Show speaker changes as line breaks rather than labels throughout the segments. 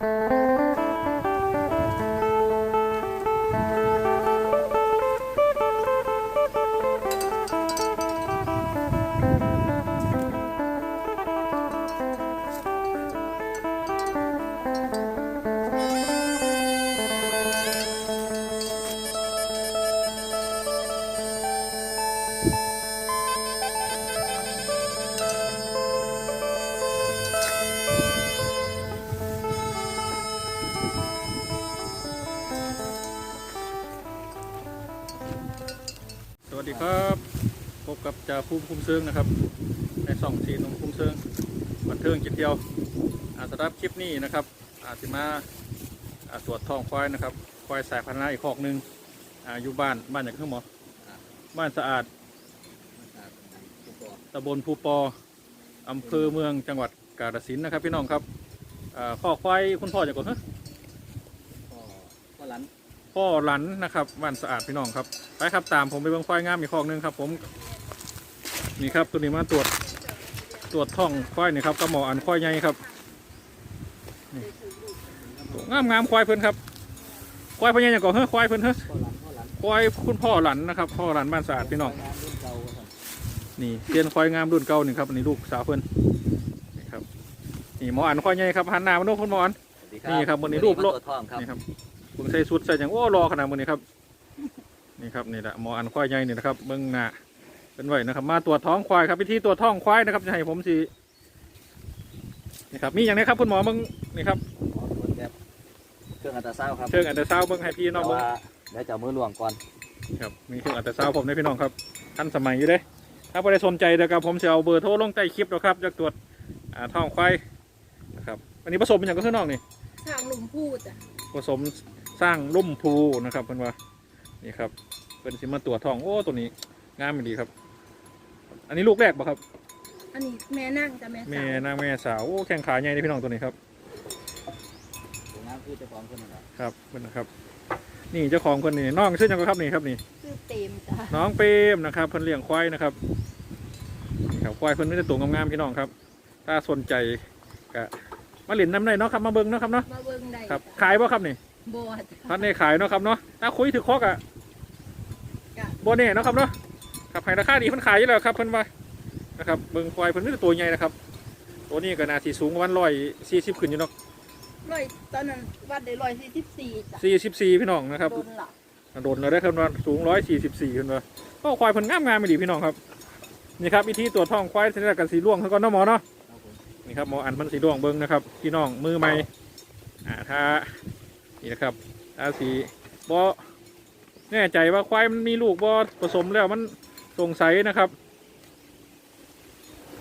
ส ภูมิคุ้มเซิงนะครับ ในสองสีนมคุ้มเซิงบันเทิงจิตเดียวอาสำหรับคลิปนี้นะครับอาสิมาอ่าตรวจท้องควายนะครับควายสายพันธุ์หน้าอีกคอกหนึ่งอาอยู่บ้านบ้านอย่างขึ้นหมอบ้านสะอาดตำบลภูปออำเภอเมืองจังหวัดกาฬสินธุ์นะครับ พี่น้องครับอ่าข้อควายคุณพ่อจากก่อนฮะ
ก็หลัน
พ่อหลันนะครับบ้านสะอาดพี่น้องครับไปครับตามผมไปเบิ่งควายงามอีกคอกหนึงครับผม นี่ครับตัวนี้มาตรวจตรวจท้องควายนี่ครับกับหมออันควายใหญ่ครับนี่ตัวงามงามควายเพิ่นครับ ควายเพิ่นใหญ่อย่างก่อนเฮ้ยควายเพิ่นเฮ้ย
ก็หลันก็หลัน
ควายคุณพ่อหลันนะครับ พ่อหลันบ้านสะอาดพี่น้อง
งานรุ่นเก่าครับ
นี่เตียนควายงามรุ่นเก่านี่ครับอันนี้ลูกสาวเพิ่นนี่ครับนี่หมออันควายใหญ่ครับหันหน้ามาโน้คุณหมออัน
สวัสดี
นี่ครับวันนี้รูปโล
โลกทองครับ
นี่ครับผมใส่สุดใส่อย่างโอ้รอขนาดมือนี้ครับนี่ครับนี่แหละหมออันควายใหญ่นี่นะครับเบื้องหน้า เป็นไว้นะครับ มาตรวจท้องควายครับพิธีตรวจท้องควายนะครับจะให้ผมสินี่ครับมีอย่างนี้ครับคุณหมอเบื้องนี่ครับ
หมอตรวจแบบเครื่องอัลตราซาวด์ครับ
เครื่องอัลตราซาวด์เบื้องให้พี่น้อง
แต่
เบื้อง
ว่าเดี๋ยวจะเอามือลวงก่อน
ครับมีเครื่องอัลตราซาวด์ผมนะพี่น้องครับทันสมัยอยู่เด้ถ้าไม่ได้สนใจเดี๋ยวกับผมจะเอาเบอร์โทรลงใต้คลิปแล้วครับจะตรวจอ่าท้องควายนะครับอันนี้ผสมเป็นอย่างก็คือน้องนี่
ทางหลุมพูดอะ
ผสมสร้างลุ่มพูนะครับเพื่อนว่านี่ครับเป็นสิมาตัวจทองโอ้ตัวนี้งามดีครับ อันนี้ลูกแรกป่ะครับ
อันนี้แม่นั่งจ้ะแม่
แม่
สาวนา
งแม่สาวโอ้แข้งขาใหญ่เลยพี่น้องตัวนี้ครับ
ตัวงานคือเจ้าของคนนั่นแหละ
ครับเพื่อนนะครับ นี่เจ้าของคนนี้น้องชื่อยังไงครับนี่ครับนี่
ชื่อเต็มจ้ะ
น้องเปรมนะครับเพิ่นเลี้ยงควายนะครับนี่ครับควายเพิ่นไม่ได้ตัวงามๆพี่น้องครับ ถ้าสนใจก็มาเล่นน้ำได้เนาะครับมาเบิ้งเนาะครับเนาะ
มาเบิ่งได้
ครับ
จ้ะ
ขายป่ะครับนี่
บอด
พันในขายเนาะครับเนาะถ้าคุยถือคอกอะ
กะ
โบเน่เนาะครับเนาะ ครับให้ราคาดีเพิ่นขายอยู่แล้วครับเพิ่นว่านะครับเบิ่งควายเพิ่นนี่ตัวใหญ่นะครับ ตัวนี้ก็น่าสิสูงประมาณร้อยสี่สิบขึ้นอยู่เนาะ
ร้อยตอนนั้นวัดได้ร้อยสี่สิบสี่จ้ะ
สี่สิบสี่พี่น้องนะครับ
โดนหลับ
โดนเราได้ครับว่าสูงร้อยสี่สิบสี่ขึ้นว่าก็ควายเพิ่นงามงามไปดีพี่น้องครับนี่ครับวิธีตรวจท้องควายทีแรกกันสีร่วงเขาก็น้องหมอเนาะ
ครับผม
นี่ครับหมออันมันสีร่วงเบิ่งนะครับพี่น้องมือใหม่อ่าถ้านี่นะครับถ้าสีบ่แน่ใจว่าควายมันมีลูกบ่ผสมแล้วมัน สงสัยนะครับ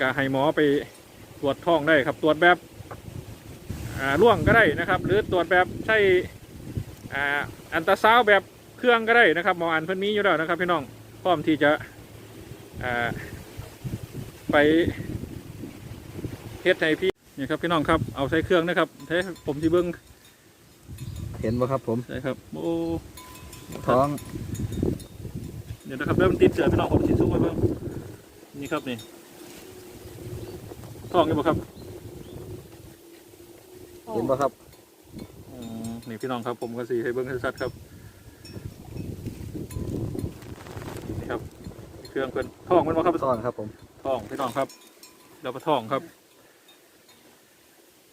ก็ให้หมอไปตรวจท้องได้ครับ ตรวจแบบอ่าร่วงก็ได้นะครับ หรือตรวจแบบใช่อ่าอันตราซาวด์แบบเครื่องก็ได้นะครับหมออันเพิ่นมีอยู่แล้วนะครับ พี่น้องพร้อมที่จะอ่าไปเฮ็ดให้พี่นี่ครับพี่น้องครับเอาใช้เครื่องนะครับใช้ผมที่เบิ้ง
เห็นป่ะครับผม
ใช่ครับโอ้
ท้อง
เดี๋ยวนะครับเริ่มติดเสือพี่น้องผมสิสู้ไว้เบิ่งนี่ครับนี่ท้องนี่บ่ครับ
เห็นป่ะครับ
อืมนี่พี่น้องครับผมก็สีให้เบิ้งให้ชัดครับนี่ครับเครื่องเพิ่นท้องมันบ่ครับ
ท้องครับ ผม
ท้องพี่น้องครับแล้วก็ท้องครับ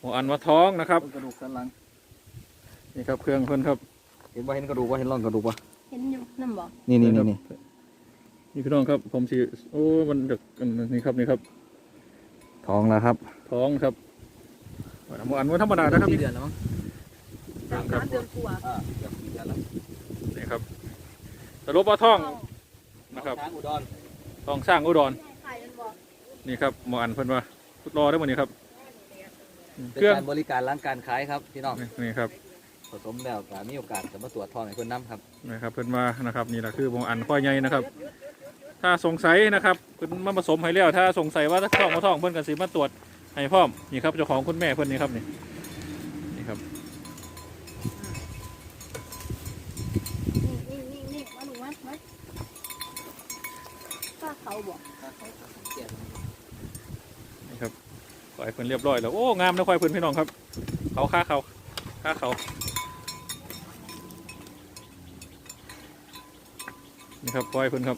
หัวอันว่าท้องนะครับ
กระดูกสันหลัง
นี่ครับเครื่องเพิ่นครับ
เห็นว่าเห็นกระดูกว่าเห็นร่องกระดูกว่า
เห็นอยู่นั่นบอก
นี่นี่นี่ นี่
นี่พี่น้องครับผมสีโอ้มันเด็กนี่ครับนี่ครับ
ท้องแล้วครับ
ท้องครับหัวอันว่าธรรมดานะครับ
สี่
นี่
เดือนแล้วมั้ง
สาม
ครับ
เดือนกว่า
อ่าเกือบสี่เดือนแล้ว
นี่ครับสรุปว่าท้องนะครับ
ช้างอุดร
ท้องสร้างอุดร
ขายกันบอก
นี่ครับหมออันเพิ่นว่ารอได้หมดนี่ครับ
เป็น
เครื่อง
การบริการร้านการขายครับพี่น้อง
นี่นี่ครับ
ผสมแล้วก็มีโอกาสจะมาตรวจท้องให้เพื่อนน้ำครับ
นะครับเพิ่นว่านะครับนี่แหละคือหมออันข้อยใหญ่นะครับ ถ้าสงสัยนะครับเพิ่นมาผสมให้แล้วถ้าสงสัยว่าท้องมาท้องเพิ่นก็สิมาตรวจให้พร้อมนี่ครับเจ้าของคุณแม่เพิ่นนี่ครับนี่นี่ครับ
นี่นี่นี่มาหนูมามาป้าเขาบอก
นี่ครับควายเพิ่นเรียบร้อยแล้วโอ้งามนะควายเพิ่นพี่น้องครับ เขาค่าเขาข้าเขานี่ครับควายเพิ่นครับ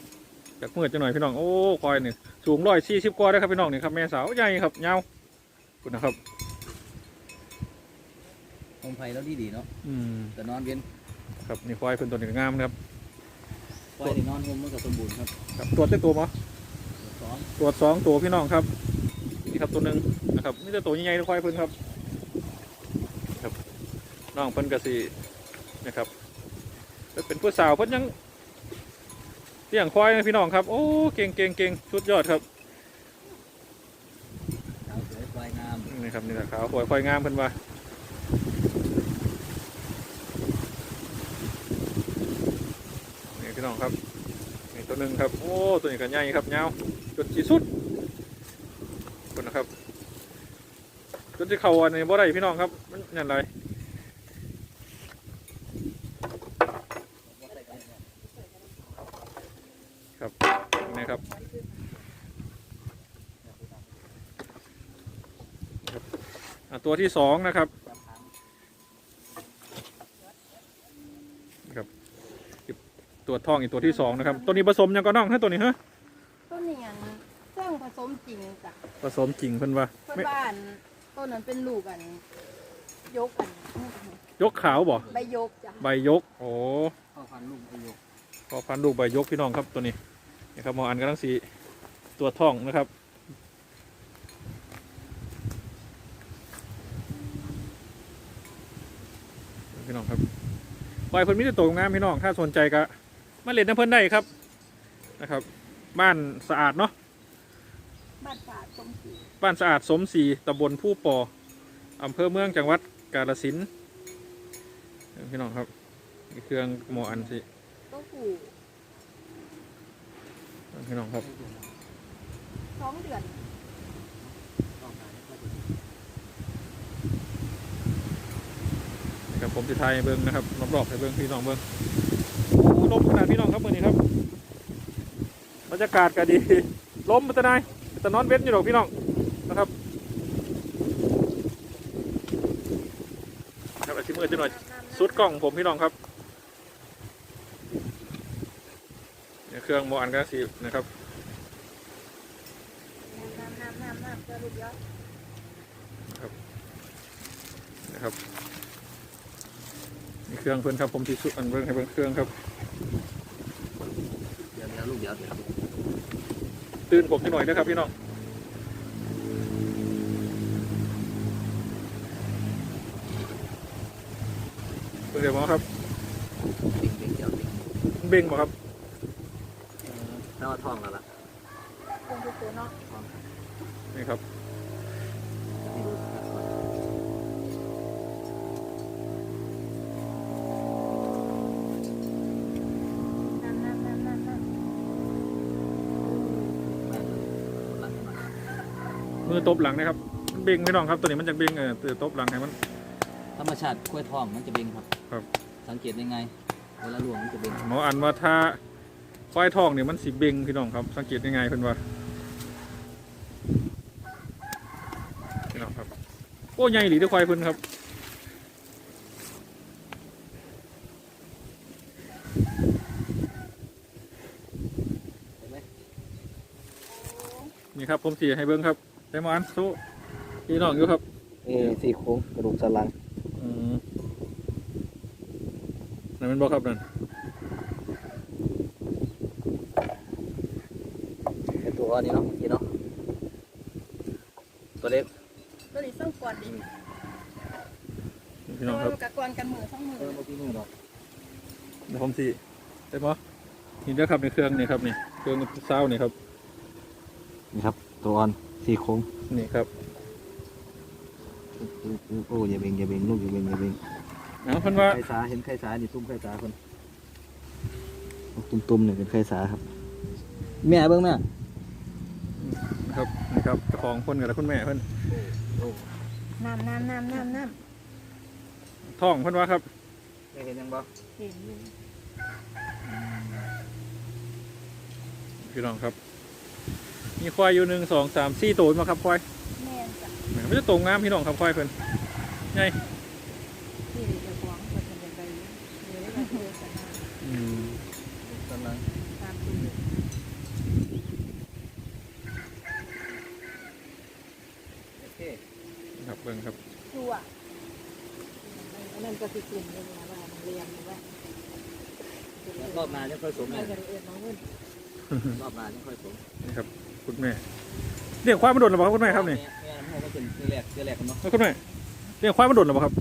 จากเมื่อจะหน่อยพี่น้องโอ้ควายนี่สูงร้อยสี่สิบกว่าได้ครับพี่น้องนี่ครับแม่สาวใหญ่ครับยาวคุณนะครับ
คงไผ่แล้วดีดีๆเนาะ
อืม
แต่นอนเวียน
ครับนี่ควายเพิ่นตัวนี้ก็งามนะครับ
ไผ่ที่นอนห่มมันก็สมบูรณ์ครับ
ครับตรวจได้ตัวมั้
สอง
ตรวจสองตัวพี่น้องครับนี่ครับตัวหนึ่งนะครับนี่จะตัวใหญ่ๆควายเพิ่นครับครับน้องเพิ่นกสีนะครับเพิ่นเป็นผู้สาวเพิ่นยัง เลี้ยงควายนะพี่น้องครับ โอ้เก่งเก่งเก่งสุดยอดครับ
สาวสวยควายงาม
นี่ครับนี่แหละขาวควายควายงามเพิ่นว่านี่พี่น้องครับนี่ตัวหนึ่งครับ โอ้ตัวนี้ก็ใหญ่ครับยาวจนที่สุดเพิ่นนะครับจนที่เขาอันนี้บ่ได้พี่น้องครับมันยันไรครับนี่ครับครับอะ ตัวที่สองนะครับครับตัวทองอีกตัวที่สองนะครับ ตัวนี้ผสมยังก็น้องถ้าตัวนี้ฮะ
ต้นนี้อันเครื่องผสมจริงจ้ะ
ผสมจริงเพิ่นว่า
เพื่อน
ไม่
บ้านต้นนั้นเป็นลูกอัน ยกอัน
ยกขาวบ่
ใบยกจ้ะ
ใบยก โอ้
พ่อพันธุ์ลูกอายุ
พอพันลูกใบยกพี่น้องครับตัวนี้นะครับหมออันกำลังสีตัวท่องนะครับ พี่น้องครับปล่อยเพิ่นมิตรตัวงามพี่น้องถ้าสนใจก็มาเล่นน้ำเพิ่นได้ครับนะครับ บ้านสะอาดเนาะ
บ้านป่าตรงสี
บ้านสะอาดสมศรีตำบลผู้ปออำเภอเมืองจังหวัดกาฬสินธุ์พี่น้องครับนี่เครื่องหมออันสิ
ก็ผู
พี่น้องครับ
สองเดือน
นะครับผมจะทายให้เบิ้งนะครับรอบๆให้เบิ้งพี่น้องเบิ้งโอ้ลมขนาดพี่น้องครับมือนี้ครับบรรยากาศก็ดีลมมันจะนายแต่นอนเว้นอยู่หรอกพี่น้องนะครับครับอาชีพมือจะหน่อยสุดกล้องผมพี่น้องครับเนี่ยเครื่องโมอันกันสีนะครับ
น้ำน้ำน้ำน้ำเจอลูกยอด
นะครับนี่ เครื่องเพื่อนครับผมที่สุดอันเบิ้งให้เบิ้งเครื่องครับ
เดี๋ยวเดี๋ยวลูกเดี๋ยวครับ
ตื่นผมจะหน่อยนะครับพี่น้องเดี๋ยวมอครับ
ติ่งติ่งเดี๋ยวติ่ง
เบ่งบ่ครับ
ถ้าว่าทองแล้วล่ะ
คงดูตัวเนาะ
นี่ครับ มือตบหลังนะครับเบ่งพี่น้องครับตัวนี้มันจะเบ่งเออตัวตบหลังให้มัน
ธรรมชาติกล้วยทองมันจะเบ่งครับ
ครับ
สังเกตยังไงเวลาหลวงมันจะเบ่ง
หมออันว่าถ้าควายทองเนี่ยมันสีเบ่งพี่น้องครับ สังเกตยังไงเพิ่นว่าพี่น้องครับโอ้ใหญ่หลีเด้อควายเพิ่นครับ
เห็นไหม
นี่ครับผมสีให้เบิ้งครับ ได้หมออันสู้พี่น้องอยู่ครับ
เอสี่โค้งกระดูกสันหลัง
อืมนั่นเป็นบ่ครับนั่น
เป็นตัวนี้เนาะนี่เนาะตัวเล็กำ
ตัวนี้ส่งก่อนดิ
พี่น้องครับ
กับก่อนกันมือสองมือ
เออเมื่อกี้นี่เนาะ
เดี๋ยวผมสีได้บ่นี่เด้อครับในเครื่องนี่ครับนี่เครื่องเศร้านี่ครับ
นี่ครับ ตัวอ่อน สี่โค้ง
นี่ครับ
โอ้อย่าเบ่งอย่าเบ่งลูกอย่าเบ่งอย่าเบ่ง
เอาเพิ่นว่า
ไข่สาเห็นไข่สานี่ตุ้มไข่สาคนตุ้มๆเนี่ยเป็นไข่สาครับ แม่เบิ้งแม่
นะครับนี่ครับเจ้าของคนกับคุณแม่เพิ่น
น้ำน้ำน้ำน้ำน้
ท้องเพิ่นว่าครับ
แม่เห็นยังบ่ำ
เห็นอยู่
พี่น้องครับ มีควายอยู่หนึ่งสองสามสี่ตัวมาครับควาย
แม่นจ้ะ
มันจะตรงงามพี่น้องครับควายเพิ่นใหญ่
ที่เจะฟ้าของมันเป็นยังไงเดี๋ยวเราเจอกันนะ
อืม
กำลัง
ตามตัว
โอเค
ครับเบิ่งครับ
ชัว
อันนั้นก็สิกลุ่มเลยนะว่าเรียนว่า
แล้วรอบมาจะค่อยสม
ไม่
แม่
จะเรียนน้องเงิน
รอบมาจะค่อยสม
นี่ครับ คุณแม่เลี้ยงควายมาโดนหรือเปล่าครับคุณแม่ครับนี่
แม่น้ำพ่อก็เป็นเสื้อแรกเสื้อแรกกันเนาะ
แล้วคุณแม่เลี้ยงควายมาโดนหรือเปล่าครับ
หม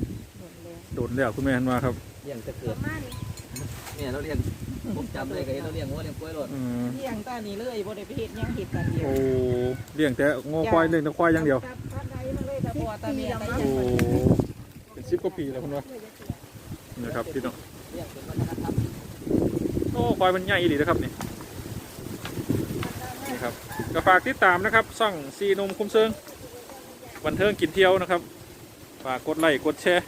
ดเลย
โดนแล้วคุณแม่เห็นมาครับ
เลี้ยงจะเกิด
มานี้
เนี่ยเราเลี้ยงผมจำเลยก็เห็นเราเลี้ยงวัวเลี้ยงกล้วยรถ
อืม
เลี้ยงตานี้เลยบ่ได้ไปเฮ็ดหยังเฮ็ดกันเดียว
โอ้เลี้ยงแต่งอควายเลี้ยงแต่ควายอย่างเดียว
จับพันใดมาเลยแต่บ่ตาเมียตา
โอ้เป็นสิบกว่าปีแล้วคุณว่านะครับพี่น้อง
เลี้ยงเป็นวัฒนธรรม
โอ้ควายมันใหญ่ดีนะครับนี่ นี่ครับก็ฝากติดตามนะครับซ่องซีนมคุ้มเซิงบันเทิงกินเที่ยวนะครับฝากกดไลค์กดแชร์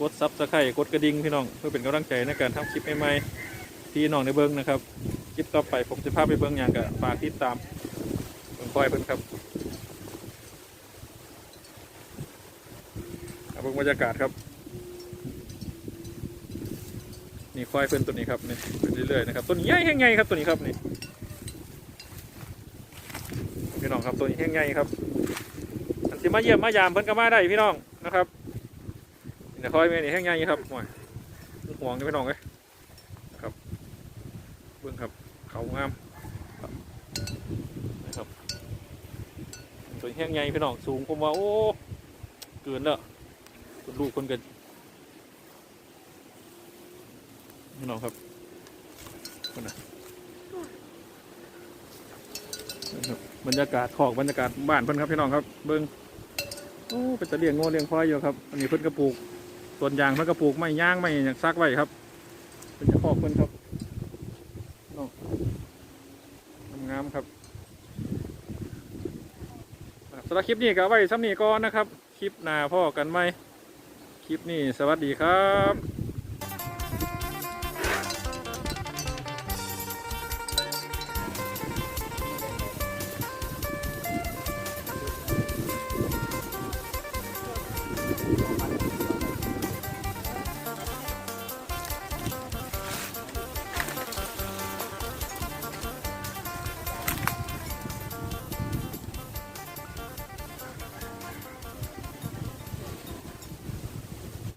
กดซับสไครต์กดกระดิ่งพี่น้องเพื่อเป็นกำลังใจในการทำคลิปใหม่ๆที่น้องในเบิ้งนะครับคลิปต่อไปผมจะพาไปเบิ้งอย่างก็ฝากติดตามเบิ้งควายเพิ่นครับเอาเบิ้งบรรยากาศครับนี่ควายเพิ่นตัวนี้ครับนี่เป็นเรื่อยๆนะครับตัวนี้ใหญ่แห้งใหญ่ครับตัวนี้ครับนี่ น้องครับตัวนี้แห้งใหญ่ครับอันที่มาเยี่ยมมายามเพิ่นก็มาได้พี่น้องนะครับนี่ควายแม่นี่แห้งใหญ่ครับห่วยห่วงนี่พี่น้องเลยครับเบิ่งครับเขางามครับนะครับตัวแห้งใหญ่พี่น้องสูงผมว่าโอ้เกินแล้วคนลูกคนเกินพี่น้องครับคนนะนะค รับรรยากาศขอกบรรยากาศบ้านเพิ่นครับพี่น้องครับ เบิ้งโอ้เป็นตะเลียงงัวเลียงควายอยู่ครับอันนี้เพิ่นกระปลูกส่วนยางเพิ่นกระปลูกไม่ย่างไม่อยากซักไว้ครับ เป็นจะขอกเพิ่นครับน้องงามครับสำหรับคลิปนี้ก็ไว้ซ้ำนี้ก่อนนะครับ คลิปหน้าพ่อกันไหมคลิปนี้สวัสดีครับ